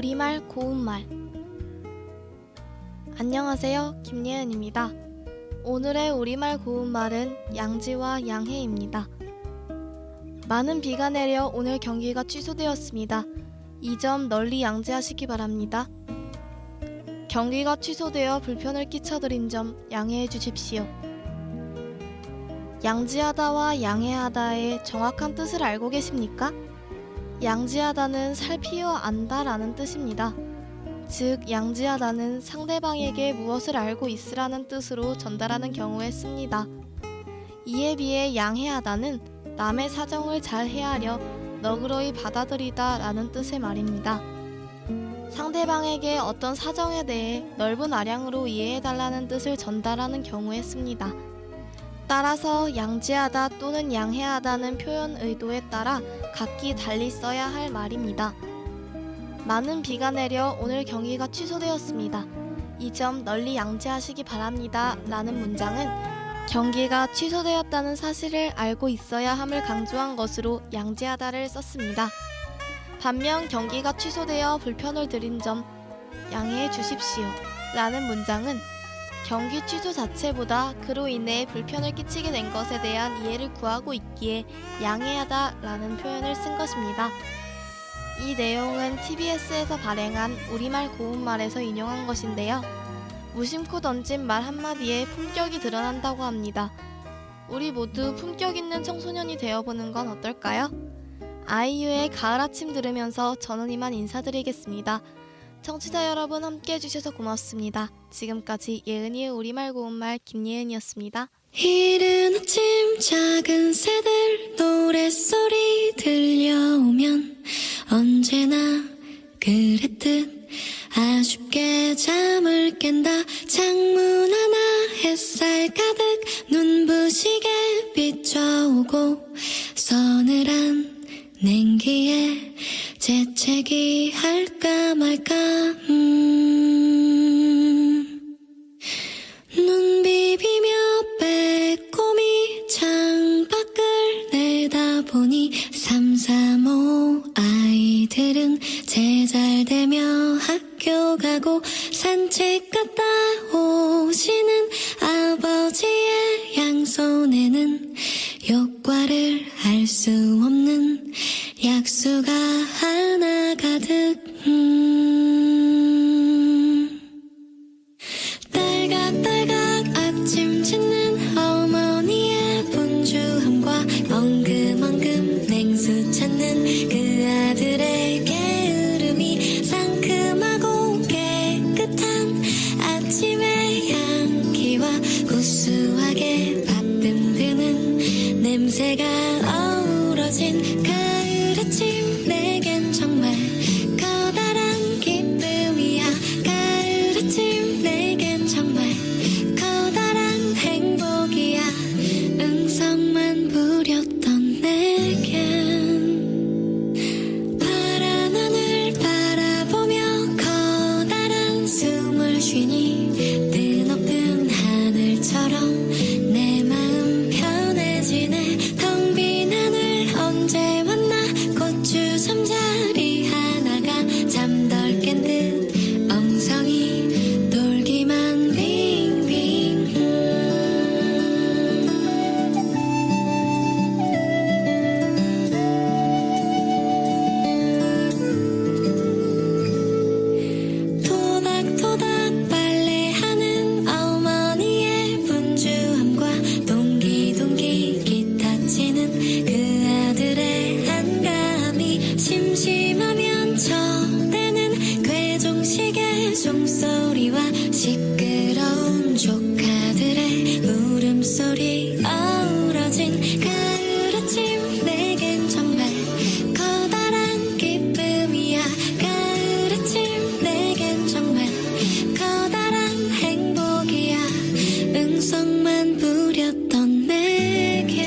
우리말 고운말. 안녕하세요. 김예은입니다. 오늘의 우리말 고운말은 양지와 양해입니다. 많은 비가 내려 오늘 경기가 취소되었습니다. 이 점 널리 양지하시기 바랍니다. 경기가 취소되어 불편을 끼쳐드린 점 양해해 주십시오. 양지하다와 양해하다의 정확한 뜻을 알고 계십니까? 양지하다는 살피어 안다라는 뜻입니다. 즉, 양지하다는 상대방에게 무엇을 알고 있으라는 뜻으로 전달하는 경우에 씁니다. 이에 비해 양해하다는 남의 사정을 잘 헤아려 너그러이 받아들이다 라는 뜻의 말입니다. 상대방에게 어떤 사정에 대해 넓은 아량으로 이해해달라는 뜻을 전달하는 경우에 씁니다. 따라서 양지하다 또는 양해하다는 표현 의도에 따라 각기 달리 써야 할 말입니다. 많은 비가 내려 오늘 경기가 취소되었습니다. 이 점 널리 양지하시기 바랍니다. 라는 문장은 경기가 취소되었다는 사실을 알고 있어야 함을 강조한 것으로 양지하다를 썼습니다. 반면 경기가 취소되어 불편을 드린 점 양해해 주십시오. 라는 문장은 경기 취소 자체보다 그로 인해 불편을 끼치게 된 것에 대한 이해를 구하고 있기에 양해하다라는 표현을 쓴 것입니다. 이 내용은 TBS에서 발행한 우리말 고운말에서 인용한 것인데요. 무심코 던진 말 한마디에 품격이 드러난다고 합니다. 우리 모두 품격 있는 청소년이 되어보는 건 어떨까요? 아이유의 가을 아침 들으면서 저는 이만 인사드리겠습니다. 청취자 여러분 함께 해주셔서 고맙습니다. 지금까지 예은이의 우리말 고운말 김예은이었습니다. 이른 아침 작은 새들 노랫소리 들려오면 언제나 그랬듯 아쉽게 잠을 깬다 창문 말까? 음. 눈 비비며 빼꼼히 창밖을 내다보니 삼삼오 아이들은 제잘되며 학교 가고 산책 갔다 오시는 아버지의 양손에는 효과를 알수 냄새가 어우러진 가을 아침 성만 부렸던 내게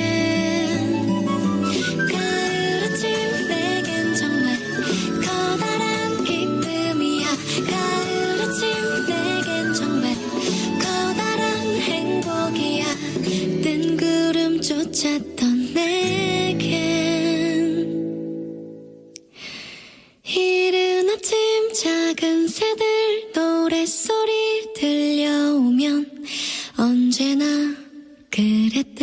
가을 아침 내겐 정말 커다란 기쁨이야. 가을 아침 내겐 정말 커다란 행복이야. 뜬 구름 쫓았던 내겐 이른 아침 작은 새들 노랫소